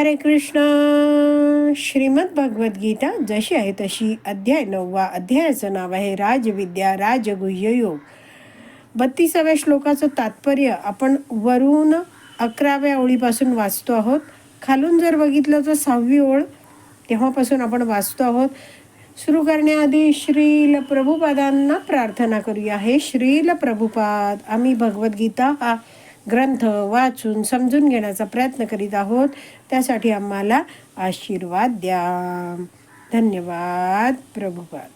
हरे कृष्ण। श्रीमद भगवद्गीता जशी आहे तशी अध्याय नववा अध्यायाचं नाव आहे राजविद्या राजगुह्य योग बत्तीसाव्या श्लोकाचं तात्पर्य आपण वरून अकराव्या ओळीपासून वाचतो आहोत. खालून जर बघितलं तर सहावी ओळ तेव्हापासून आपण वाचतो आहोत. सुरू करण्याआधी श्रील प्रभुपादांना प्रार्थना करूया. हे श्रील प्रभुपाद आम्ही भगवद्गीता हा ग्रंथ वाचून समजून घेण्याचा प्रयत्न करीत आहोत. त्यासाठी आम्हाला आशीर्वाद द्या. धन्यवाद प्रभुपाद.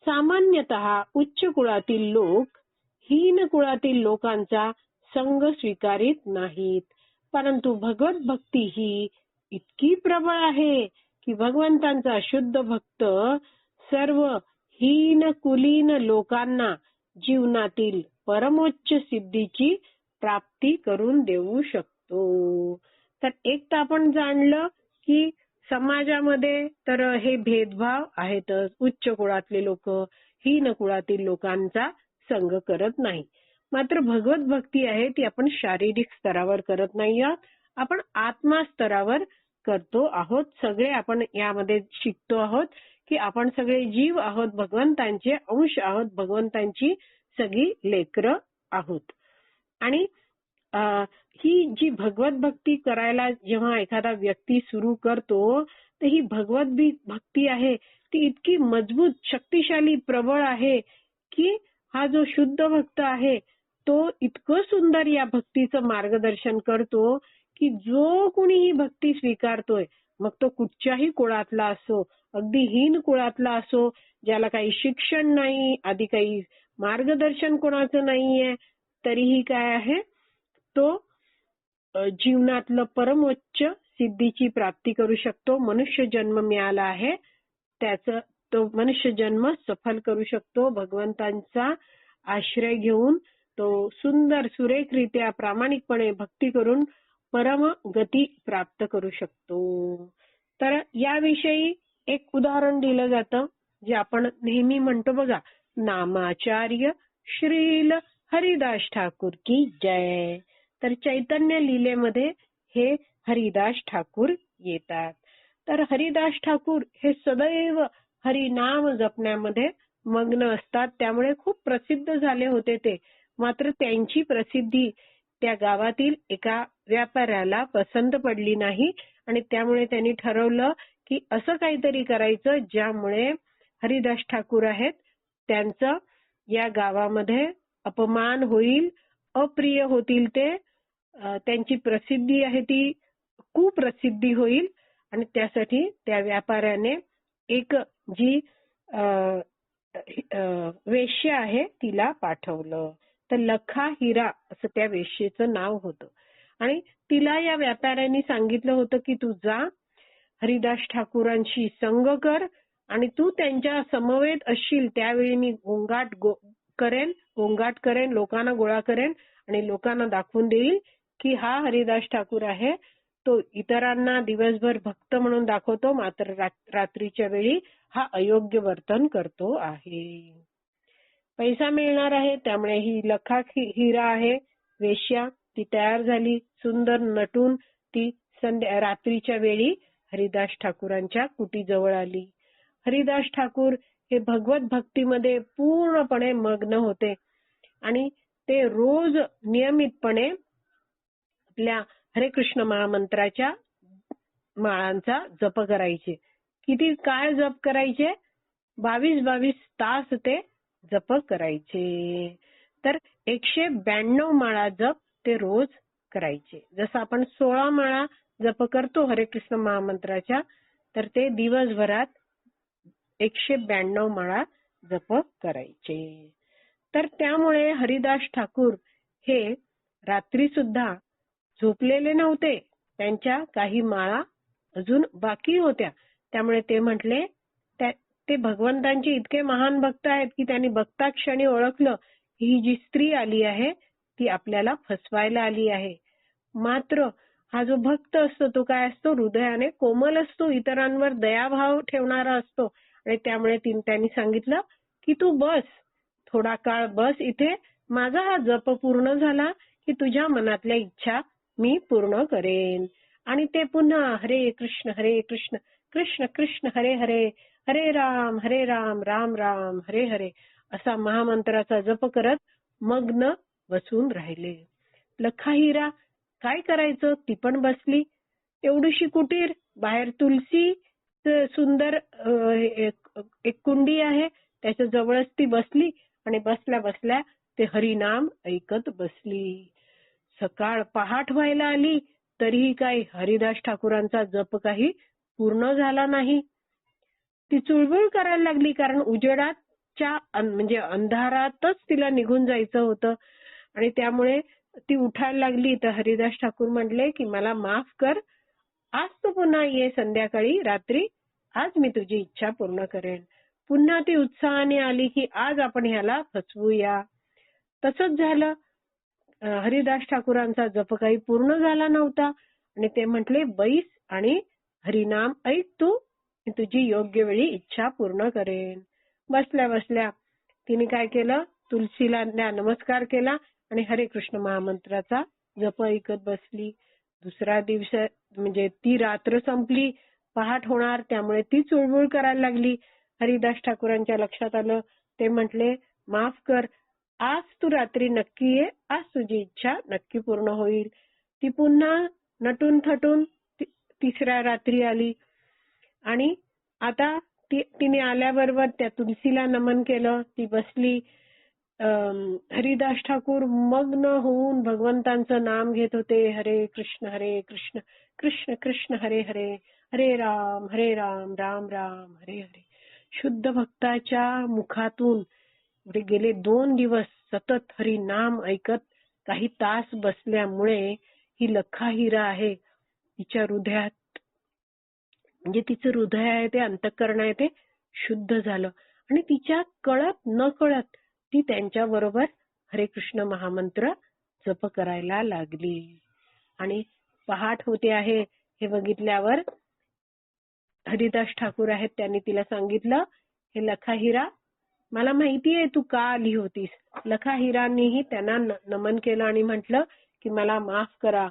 सामान्यतः उच्च कुळातील लोक हीन कुळातील लोकांचा संग स्वीकारित नाहीत. परंतु भगवत भक्ती ही इतकी प्रबळ आहे की भगवंतांचा शुद्ध भक्त सर्व हीन कुलीन लोकांना जीवनातील परमोच्च सिद्धीची प्राप्ती करून देऊ शकतो. तर एक तर आपण जाणलं की समाजामध्ये तर हे भेदभाव आहेतच. उच्च कुळातले लोक हीन कुळातील लोकांचा संग करत नाही. मात्र भगवत भक्ती आहे ती आपण शारीरिक स्तरावर करत नाही आहोत. आपण आत्मा स्तरावर करतो आहोत. सगळे आपण यामध्ये शिकतो आहोत की आपण सगळे जीव आहोत भगवंतांचे अंश आहोत भगवंतांची सगळी लेकरं आहोत. आणि ही जी भगवत भक्ती करायला जेव्हा एखादा व्यक्ती सुरू करतो तर ही भगवत भक्ती आहे ती इतकी मजबूत शक्तिशाली प्रबळ आहे की हा जो शुद्ध भक्त आहे तो इतकं सुंदर या भक्तीचं मार्गदर्शन करतो की जो कुणी ही भक्ती स्वीकारतोय मग तो कुठच्याही कुळातला असो अगदी हीन कुळातला असो ज्याला काही शिक्षण नाही आधी काही मार्गदर्शन कोणाचं नाहीये तरीही काय आहे? तो जीवनातलं परमोच्च सिद्धीची प्राप्ती करू शकतो. मनुष्य जन्म मिळाला आहे. त्याचं तो मनुष्य जन्म सफल करू शकतो. भगवंतांचा आश्रय घेऊन तो सुंदर सुरेखरित्या प्रामाणिकपणे भक्ती करून परम गती प्राप्त करू शकतो. तर याविषयी एक उदाहरण दिलं जातं जे आपण नेहमी म्हणतो बघा नामाचार्य श्रील हरिदास ठाकूर की जय. तर चैतन्य लीलेमध्ये हे हरिदास ठाकूर येतात. तर हरिदास ठाकूर हे सदैव हरिनाम जपण्यामध्ये मग्न असतात. त्यामुळे खूप प्रसिद्ध झाले होते ते. मात्र त्यांची प्रसिद्धी त्या गावातील एका व्यापाऱ्याला पसंत पडली नाही आणि त्यामुळे त्यांनी ठरवलं की असं काहीतरी करायचं ज्यामुळे हरिदास ठाकूर आहेत त्यांचं या गावामध्ये अपमान होईल अप्रिय होतील ते. त्यांची प्रसिद्धी आहे ती कुप्रसिद्धी होईल. आणि त्यासाठी त्या व्यापाऱ्याने एक जी वेश्य आहे तिला पाठवलं. तर लखा हिरा असं त्या वेश्येचं नाव होतं. आणि तिला या व्यापाऱ्यांनी सांगितलं होतं की तू जा हरिदास ठाकूरांशी संग कर आणि तू त्यांच्या समवेत असशील त्यावेळी मी गोंगाट करेन गोंगाट करेन लोकांना गोळा करेन आणि लोकांना दाखवून देईल की हा हरिदास ठाकूर आहे. तो इतरांना दिवसभर भक्त म्हणून दाखवतो मात्र रात्रीच्या वेळी हा अयोग्य वर्तन करतो आहे. पैसा मिळणार आहे त्यामुळे ही लखा हिरा आहे. वेश्या ती तयार झाली. सुंदर नटून ती संध्या रात्रीच्या वेळी हरिदास ठाकूरांच्या कुटीजवळ आली. हरिदास ठाकूर हे भगवत भक्तीमध्ये पूर्णपणे मग्न होते. आणि ते रोज नियमितपणे आपल्या हरे कृष्ण महामंत्राच्या माळांचा जप करायचे. किती काय जप करायचे? बावीस बावीस तास ते जप करायचे. तर एकशे ब्याण्णव माळा जप ते रोज करायचे. जसं आपण सोळा माळा जप करतो हरे कृष्ण महामंत्राच्या तर ते दिवसभरात एकशे ब्याण्णव माळा जप करायचे. तर त्यामुळे हरिदास ठाकूर हे रात्री सुद्धा झोपलेले नव्हते. त्यांच्या काही माळा अजून बाकी होत्या. त्यामुळे ते म्हटले ते भगवंतांचे इतके महान भक्त आहेत की त्यांनी बघता क्षणी ओळखलं. ही जी स्त्री आली आहे ती आपल्याला फसवायला आली आहे. मात्र हा जो भक्त असतो तो काय असतो? हृदयाने कोमल असतो. इतरांवर दयाभाव ठेवणारा असतो. आणि त्यामुळे त्यांनी सांगितलं की तू बस. थोडा काळ बस इथे. माझा हा जप पूर्ण झाला की तुझ्या मनातल्या इच्छा मी पूर्ण करेन. आणि ते पुन्हा हरे कृष्ण हरे कृष्ण कृष्ण कृष्ण हरे हरे हरे राम हरे राम राम राम हरे हरे असा महामंत्राचा जप करत मग्न बसून राहिले. लखा हिरा काय करायचं? ती पण बसली. एवढीशी कुटीर बाहेर तुलसी सुंदर एक कुंडी आहे. त्याच्या जवळच ती बसली आणि बसल्या बसल्या ते हरिनाम ऐकत बसली. सकाळ पहाट व्हायला आली तरीही काही हरिदास ठाकूरांचा जप काही पूर्ण झाला नाही. ती चुळबुळ करायला लागली कारण उजेडाच्या म्हणजे अंधारातच तिला निघून जायचं होतं. आणि त्यामुळे ती उठायला लागली. तर हरिदास ठाकूर म्हणले की मला माफ कर आज तू पुन्हा ये संध्याकाळी रात्री. आज मी तुझी इच्छा पूर्ण करेन. पुन्हा ती उत्साहाने आली की आज आपण ह्याला फसवूया. तसंच झालं. हरिदास ठाकूरांचा जप काही पूर्ण झाला नव्हता आणि ते म्हटले बैस आणि हरिनाम ऐक तू. मी तुझी योग्य वेळी इच्छा पूर्ण करेन. बसल्या बसल्या. तिने काय केलं? तुलसीला नमस्कार केला आणि हरे कृष्ण महामंत्राचा जप ऐकत बसली. दुसरा दिवस म्हणजे ती रात्र संपली पहाट होणार त्यामुळे ती चुळबुळ करायला लागली. हरिदास ठाकूरांच्या लक्षात आलं. ते म्हटले माफ कर. आज तू रात्री नक्की ये आज तुझी इच्छा नक्की पूर्ण होईल. ती पुन्हा नटून थटून तिसऱ्या रात्री आली. आणि आता ती तिने आल्याबरोबर त्या तुलसीला नमन केलं. ती बसली. हरिदास ठाकूर मग्न होऊन भगवंतांचं नाम घेत होते. हरे कृष्ण हरे कृष्ण कृष्ण कृष्ण हरे हरे हरे राम हरे राम राम राम हरे हरे. शुद्ध भक्ताच्या मुखातून गेले दोन दिवस सतत हरी नाम ऐकत काही तास बसल्यामुळे ही लखाहिरा आहे. तिच्या हृदयात म्हणजे तिचं हृदय आहे ते अंतकरण आहे ते शुद्ध झालं. आणि तिच्या कळत न कळत ती त्यांच्या बरोबर हरे कृष्ण महामंत्र जप करायला लागली. आणि पहाट होते आहे हे बघितल्यावर हरिदास ठाकूर आहेत त्यांनी तिला सांगितलं हे लखाहिरा मला माहिती आहे तू का आली होतीस? लखाहिरांनीही त्यांना नमन केलं आणि म्हटलं की मला माफ करा.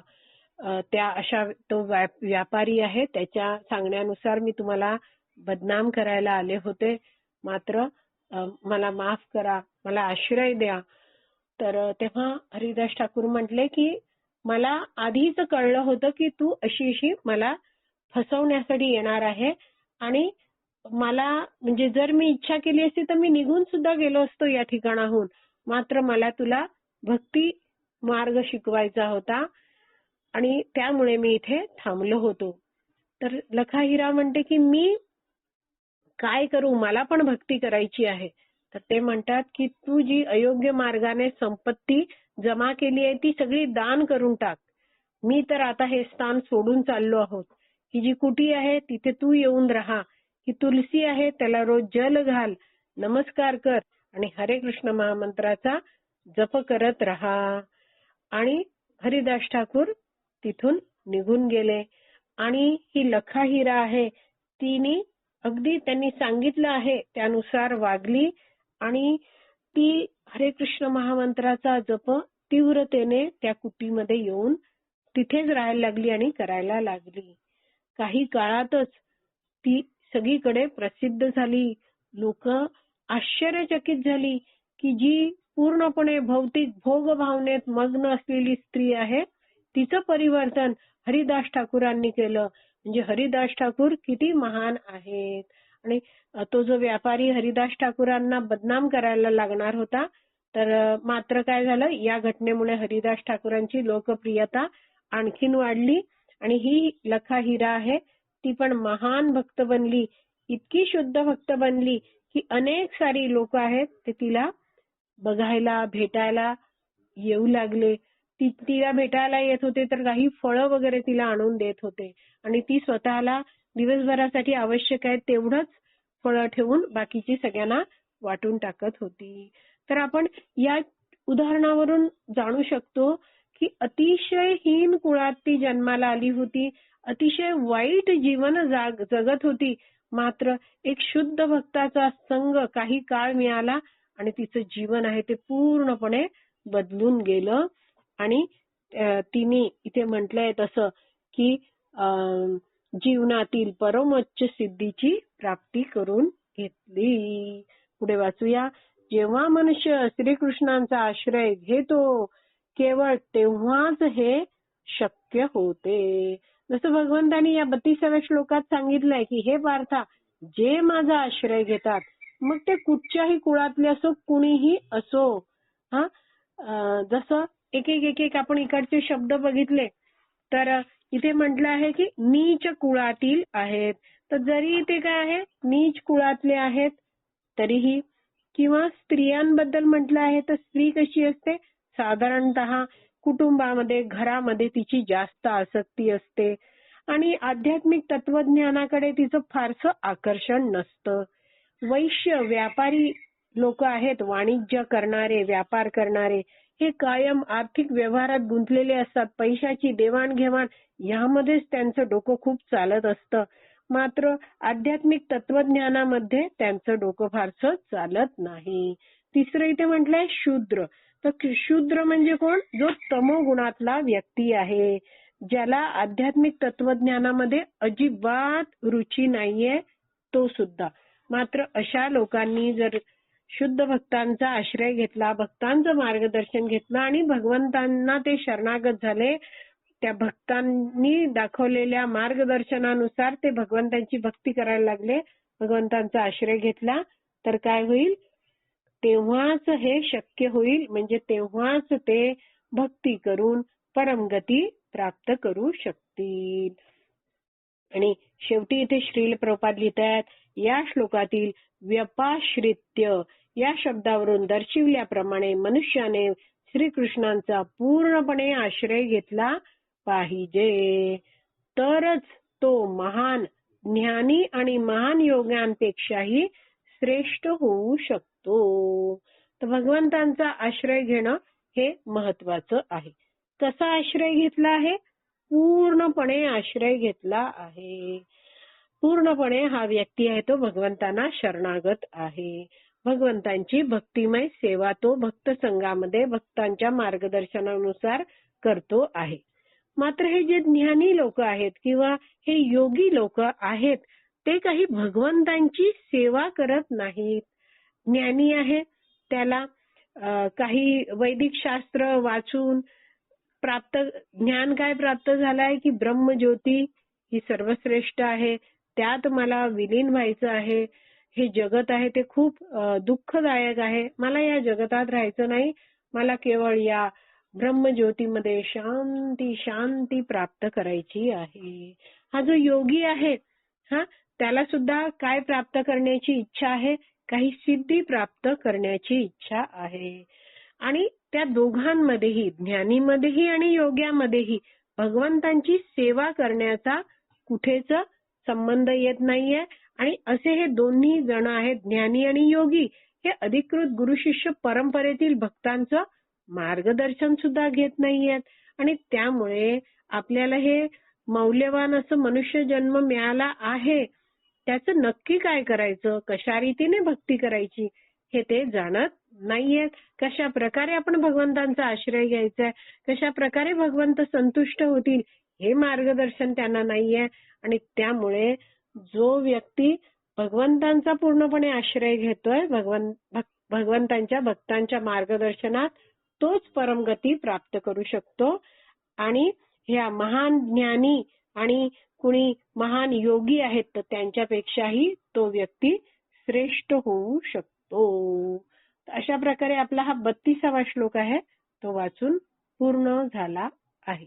त्या अशा तो व्यापारी आहे त्याच्या सांगण्यानुसार मी तुम्हाला बदनाम करायला आले होते. मात्र मला माफ करा. मला आश्रय द्या. तर तेव्हा हरिदास ठाकूर म्हटले की मला आधीच कळलं होतं की तू अशी अशी मला फसवण्यासाठी येणार आहे आणि मला म्हणजे जर मी इच्छा केली असती तर मी निघून सुद्धा गेलो असतो या ठिकाणाहून. मात्र मला तुला भक्ती मार्ग शिकवायचा होता आणि त्यामुळे मी इथे थांबलो होतो. तर लखा हिरा म्हणते की मी काय करू? मला पण भक्ती करायची आहे. तर ते म्हणतात की तू जी अयोग्य मार्गाने संपत्ती जमा केली आहे ती सगळी दान करून टाक. मी तर आता हे स्थान सोडून चाललो आहोत ही जी कुटी आहे तिथे तू येऊन राहा. ही तुलसी आहे त्याला रोज जल घाल नमस्कार कर आणि हरे कृष्ण महामंत्राचा जप करत राहा. आणि हरिदास ठाकूर तिथून निघून गेले. आणि ही लखा हिरा आहे तिने अगदी त्यांनी सांगितलं आहे त्यानुसार वागली. आणि ती हरे कृष्ण महामंत्राचा जप तीव्रतेने त्या कुटीमध्ये येऊन तिथेच राहायला लागली आणि करायला लागली. काही काळातच ती सगळीकडे प्रसिद्ध झाली. लोक आश्चर्यचकित झाली की जी पूर्णपणे भौतिक भोग भावनेत मग्न असलेली स्त्री आहे तिचं परिवर्तन हरिदास ठाकूरांनी केलं. म्हणजे हरिदास ठाकूर किती महान आहेत. आणि तो जो व्यापारी हरिदास ठाकूरांना बदनाम करायला लागणार होता तर मात्र काय झालं या घटनेमुळे हरिदास ठाकूरांची लोकप्रियता आणखीन वाढली आणि ही लखा हिरा आहे ती पण महान भक्त बनली इतकी शुद्ध भक्त बनली की अनेक सारी लोक आहेत ते तिला बघायला भेटायला येऊ लागले. ती तिला भेटायला येत होते तर काही फळं वगैरे तिला आणून देत होते आणि ती स्वतःला दिवसभरासाठी आवश्यक आहे तेवढंच फळं ठेवून बाकीची सगळ्यांना वाटून टाकत होती. तर आपण या उदाहरणावरून जाणू शकतो की अतिशय हीन कुळात ती जन्माला आली होती. अतिशय वाईट जीवन जाग जगत होती. मात्र एक शुद्ध भक्ताचा संग काही काळ मिळाला आणि तिचं जीवन आहे ते पूर्णपणे बदलून गेलं. आणि तिने इथे म्हटलंय तसं की अं, जीवनातील परमोच्च सिद्धीची प्राप्ती करून घेतली. पुढे वाचूया. जेव्हा मनुष्य श्रीकृष्णांचा आश्रय घेतो केवळ तेव्हाच हे शक्य होते. जसं भगवंतानी या बत्तीसाव्या श्लोकात सांगितलंय की हे पार्था जे माझा आश्रय घेतात मग ते कुठच्याही कुळातले असो कुणीही असो. हा? जसं एक एक एक एक आपण इकडचे शब्द बघितले तर इथे म्हटलं आहे की नीच कुळातील आहेत. तर जरी इथे काय आहे नीच कुळातले आहेत तरीही किंवा स्त्रियांबद्दल म्हटलं आहे तर स्त्री कशी असते? साधारणतः कुटुंबामध्ये घरामध्ये तिची जास्त आसक्ती असते. आणि आध्यात्मिक तत्वज्ञानाकडे तिचं फारसं आकर्षण नसतं. वैश्य व्यापारी लोक आहेत वाणिज्य करणारे व्यापार करणारे हे कायम आर्थिक व्यवहारात गुंतलेले असतात. पैशाची देवाणघेवाण यामध्येच त्यांचं डोकं खूप चालत असतं. मात्र आध्यात्मिक तत्वज्ञानामध्ये त्यांचं डोकं फारसं चालत नाही. तिसरं इथे म्हटलंय शूद्र. तर शूद्र म्हणजे कोण? जो तमोगुणातला व्यक्ती आहे. ज्याला आध्यात्मिक तत्वज्ञानामध्ये अजिबात रुची नाहीये तो सुद्धा. मात्र अशा लोकांनी जर शुद्ध भक्तांचा आश्रय घेतला भक्तांचं मार्गदर्शन घेतलं आणि भगवंतांना ते शरणागत झाले. त्या भक्तांनी दाखवलेल्या मार्गदर्शनानुसार ते भगवंतांची भक्ती करायला लागले. भगवंतांचा आश्रय घेतला. तर काय होईल? तेव्हाच हे शक्य होईल. म्हणजे तेव्हाच ते भक्ती करून परमगती प्राप्त करू शकतील. आणि शेवटी इथे श्रील प्रपात आहेत या श्लोकातील व्यपाश्रित्य या शब्दावरून दर्शविल्याप्रमाणे मनुष्याने श्रीकृष्णांचा पूर्णपणे आश्रय घेतला पाहिजे. तरच तो महान ज्ञानी आणि महान योग्यांपेक्षाही श्रेष्ठ होऊ शकतो. तर भगवंतांचा आश्रय घेणं हे महत्वाचं आहे. कसा आश्रय घेतला आहे? पूर्णपणे आश्रय घेतला आहे. पूर्णपणे हा व्यक्ती आहे तो भगवंतांना शरणागत आहे. भगवंतांची भक्तिमय सेवा तो भक्त संघामध्ये भक्तांच्या मार्गदर्शनानुसार करतो आहे. मात्र हे जे ज्ञानी लोक आहेत किंवा हे योगी लोक आहेत ते काही भगवंतांची सेवा करत नाहीत. ज्ञानी आहे त्याला काही वैदिक शास्त्र वाचून प्राप्त ज्ञान काय प्राप्त झालंय की ब्रह्मज्योती ही सर्वश्रेष्ठ आहे त्यात मला विलीन व्हायचं आहे हे जगत आहे ते खूप दुःखदायक आहे. मला या जगतात राहायचं नाही. मला केवळ या ब्रह्मज्योतीमध्ये शांती शांती प्राप्त करायची आहे. हा जो योगी आहे हा त्याला सुद्धा काय प्राप्त करण्याची इच्छा आहे? काही सिद्धी प्राप्त करण्याची इच्छा आहे. आणि त्या दोघांमध्येही ज्ञानीमध्येही आणि योग्यामध्येही भगवंतांची सेवा करण्याचा कुठेच संबंध येत नाहीये. आणि असे हे दोन्ही जण आहेत ज्ञानी आणि योगी हे अधिकृत गुरु शिष्य परंपरेतील भक्तांचं मार्गदर्शन सुद्धा घेत नाहीयेत. आणि त्यामुळे आपल्याला हे मौल्यवान असं मनुष्य जन्म मिळाला आहे त्याचं नक्की काय करायचं? कशा रीतीने भक्ती करायची? हे ते जाणत नाहीयेत. कशा प्रकारे आपण भगवंतांचा आश्रय घ्यायचा आहे कशा प्रकारे भगवंत संतुष्ट होतील? हे मार्गदर्शन त्यांना नाहीये. आणि त्यामुळे जो व्यक्ती भगवंतांचा पूर्णपणे आश्रय घेतोय भगवंत भगवंतांच्या भक्तांच्या मार्गदर्शनात तोच परमगती प्राप्त करू शकतो. आणि ह्या महान ज्ञानी आणि कुणी महान योगी आहेत तर त्यांच्यापेक्षाही तो व्यक्ती श्रेष्ठ होऊ शकतो. अशा प्रकारे आपला हा बत्तीसावा श्लोक आहे तो वाचून पूर्ण झाला आहे.